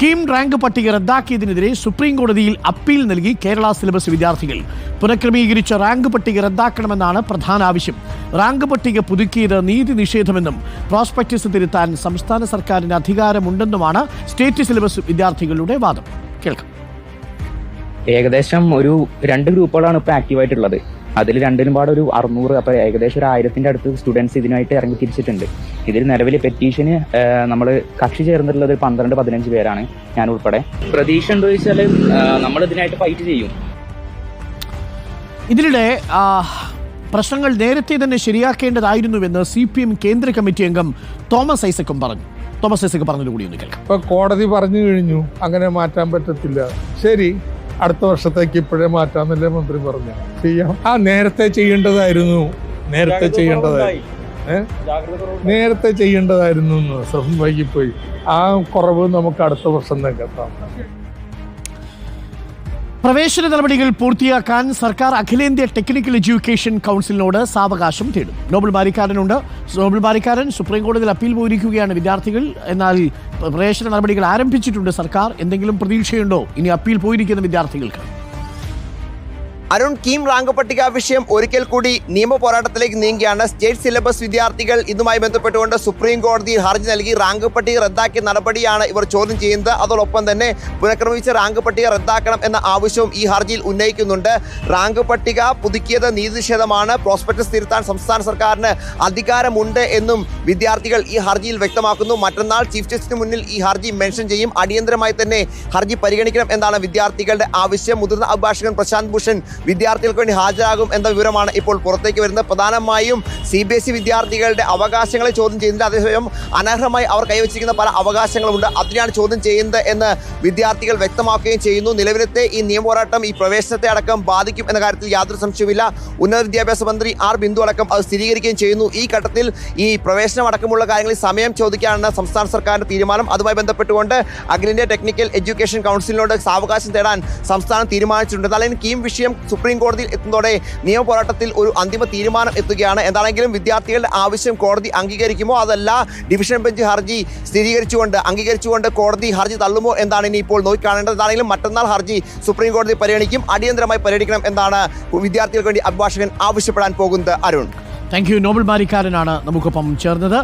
KEAM rank പട്ടിക റദ്ദാക്കിയതിനെതിരെ supreme കോടതിയിൽ appeal നൽകി കേരള സിലബസ് വിദ്യാർത്ഥികൾ. പുനഃക്രമീകരിച്ച റാങ്ക് പട്ടിക റദ്ദാക്കണമെന്നാണ് പ്രധാന ആവശ്യം. റാങ്ക് പട്ടിക പുതുക്കിയത് നീതി നിഷേധമെന്നും പ്രോസ്പെക്ടസ് തിരുത്താൻ സംസ്ഥാന സർക്കാരിന് അധികാരമുണ്ടെന്നുമാണ് സ്റ്റേറ്റ് സിലബസ് വിദ്യാർത്ഥികളുടെ വാദം. കേൾക്കാം. ഏകദേശം ഒരു രണ്ട് ഗ്രൂപ്പുകളാണ് ഇപ്പോൾ ആക്റ്റീവ് ആയിട്ടുള്ളത്. അതിൽ രണ്ടിനും പാടെ ഒരു അറുന്നൂറ് അപ്പൊ ഏകദേശം ഒരു ആയിരത്തിന്റെ അടുത്ത് സ്റ്റുഡൻസ് ഇതിനായിട്ട് ഇറങ്ങി തിരിച്ചിട്ടുണ്ട്. ഇതിൽ നിലവിൽ പെറ്റീഷന് നമ്മൾ കക്ഷി ചേർന്നിട്ടുള്ളത് ഒരു പന്ത്രണ്ട് പതിനഞ്ച് പേരാണ് ഞാൻ ഉൾപ്പെടെ. പ്രതീക്ഷ ഉണ്ടോ ചോദിച്ചാൽ നമ്മൾ ഇതിനായിട്ട് ഫൈറ്റ് ചെയ്യും. ഇതിനിടെ പ്രശ്നങ്ങൾ നേരത്തെ തന്നെ ശരിയാക്കേണ്ടതായിരുന്നുവെന്ന് സി പി എം കേന്ദ്ര കമ്മിറ്റി അംഗം തോമസ് ഐസക്കും പറഞ്ഞു. തോമസ് ഐസക് പറഞ്ഞത് കൂടി ഒന്ന് കേൾക്കാം. ഇപ്പൊ കോടതി പറഞ്ഞു കഴിഞ്ഞു അങ്ങനെ മാറ്റാൻ പറ്റത്തില്ല. ശരി അടുത്ത വർഷത്തേക്ക് ഇപ്പോഴേ മാറ്റാന്നല്ലേ മന്ത്രി പറഞ്ഞു. ചെയ്യാം. ആ നേരത്തെ ചെയ്യേണ്ടതായിരുന്നു. നേരത്തെ ചെയ്യേണ്ടതായിരുന്നു? നേരത്തെ ചെയ്യേണ്ടതായിരുന്നു എന്ന് വൈകിപ്പോയി ആ കുറവ് നമുക്ക് അടുത്ത വർഷം തന്നെ നികത്താം പ്രവേശന നടപടികൾ പൂർത്തിയാക്കാൻ സർക്കാർ അഖിലേന്ത്യാ ടെക്നിക്കൽ എഡ്യൂക്കേഷൻ കൗൺസിലിനോട് സാവകാശം തേടും. നോബൽ ബാരിക്കാരനുണ്ട്. നോബൽ ബാരിക്കാരൻ സുപ്രീം കോടതിയിൽ അപ്പീൽ പോയിരിക്കുകയാണ് വിദ്യാർത്ഥികൾ. എന്നാൽ പ്രവേശന നടപടികൾ ആരംഭിച്ചിട്ടുണ്ട് സർക്കാർ. എന്തെങ്കിലും പ്രതീക്ഷയുണ്ടോ? ഇനി അപ്പീൽ പോയിരിക്കുന്ന വിദ്യാർത്ഥികൾക്ക്. അരുൺ കീം റാങ്ക് പട്ടിക വിഷയം ഒരിക്കൽ കൂടി നിയമ പോരാട്ടത്തിലേക്ക് നീങ്ങിയാണ് സ്റ്റേറ്റ് സിലബസ് വിദ്യാർത്ഥികൾ ഇതുമായി ബന്ധപ്പെട്ടുകൊണ്ട് സുപ്രീം കോടതിയിൽ ഹർജി നൽകി റാങ്ക് പട്ടിക റദ്ദാക്കിയ നടപടിയാണ് ഇവർ ചോദ്യം ചെയ്യുന്നത്. അതോടൊപ്പം തന്നെ പുനഃക്രമിച്ച റാങ്ക് പട്ടിക റദ്ദാക്കണം എന്ന ആവശ്യവും ഈ ഹർജിയിൽ ഉന്നയിക്കുന്നുണ്ട്. റാങ്ക് പട്ടിക പുതുക്കിയത് നീതി നിഷേധമാണ് പ്രോസ്പെക്ടസ് തിരുത്താൻ സംസ്ഥാന സർക്കാരിന് അധികാരമുണ്ട് എന്നും വിദ്യാർത്ഥികൾ ഈ ഹർജിയിൽ വ്യക്തമാക്കുന്നു. മറ്റന്നാൾ ചീഫ് ജസ്റ്റിന് മുന്നിൽ ഈ ഹർജി മെൻഷൻ ചെയ്യും. അടിയന്തരമായി തന്നെ ഹർജി പരിഗണിക്കണം എന്നാണ് വിദ്യാർത്ഥികളുടെ ആവശ്യം. മുതിർന്ന അഭിഭാഷകൻ പ്രശാന്ത് ഭൂഷൺ വിദ്യാർത്ഥികൾക്ക് വേണ്ടി ഹാജരാകും എന്ന വിവരമാണ് ഇപ്പോൾ പുറത്തേക്ക് വരുന്നത്. പ്രധാനമായും സി ബി എസ് ഇ വിദ്യാർത്ഥികളുടെ അവകാശങ്ങളെ ചോദ്യം ചെയ്യുന്നില്ല അതേസമയം അനർഹമായി അവർ കൈവച്ചിരിക്കുന്ന പല അവകാശങ്ങളുമുണ്ട്. അതിനെയാണ് ചോദ്യം ചെയ്യുന്നത് എന്ന് വിദ്യാർത്ഥികൾ വ്യക്തമാക്കുകയും ചെയ്യുന്നു. നിലവിലത്തെ ഈ നിയമപോരാട്ടം ഈ പ്രവേശനത്തെ അടക്കം ബാധിക്കും എന്ന കാര്യത്തിൽ യാതൊരു സംശയവുമില്ല. ഉന്നത വിദ്യാഭ്യാസ മന്ത്രി ആർ ബിന്ദു അടക്കം അത് സ്ഥിരീകരിക്കുകയും ചെയ്യുന്നു. ഈ ഘട്ടത്തിൽ ഈ പ്രവേശനം അടക്കമുള്ള കാര്യങ്ങളിൽ സമയം ചോദിക്കാനാണ് സംസ്ഥാന സർക്കാരിന്റെ തീരുമാനം. അതുമായി ബന്ധപ്പെട്ടുകൊണ്ട് അഖിലേന്ത്യാ ടെക്നിക്കൽ എഡ്യൂക്കേഷൻ കൗൺസിലിനോട് സാവകാശം തേടാൻ സംസ്ഥാനം തീരുമാനിച്ചിട്ടുണ്ട്. അതായത് കീം വിഷയം സുപ്രീം കോടതിയിൽ എത്തുന്നതോടെ നിയമപോരാട്ടത്തിൽ ഒരു അന്തിമ തീരുമാനം എത്തുകയാണ്. എന്താണെങ്കിലും വിദ്യാർത്ഥികളുടെ ആവശ്യം കോടതി അംഗീകരിക്കുമോ? അതല്ല ഡിവിഷൻ ബെഞ്ച് ഹർജി സ്ഥിരീകരിച്ചുകൊണ്ട് അംഗീകരിച്ചുകൊണ്ട് കോടതി ഹർജി തള്ളുമോ എന്നാണ് ഇനി ഇപ്പോൾ നോക്കിക്കാണേണ്ടത്. എന്താണെങ്കിലും മറ്റന്നാൾ ഹർജി സുപ്രീം കോടതി പരിഗണിക്കും അടിയന്തരമായി പരിഗണിക്കണം എന്നാണ് വിദ്യാർത്ഥികൾക്ക് വേണ്ടി അഭിഭാഷകൻ ആവശ്യപ്പെടാൻ പോകുന്നത്. അരുൺ. താങ്ക് യു നോബൽ ബാരിക്കാരനാണ് നമുക്കൊപ്പം ചേർന്നത്.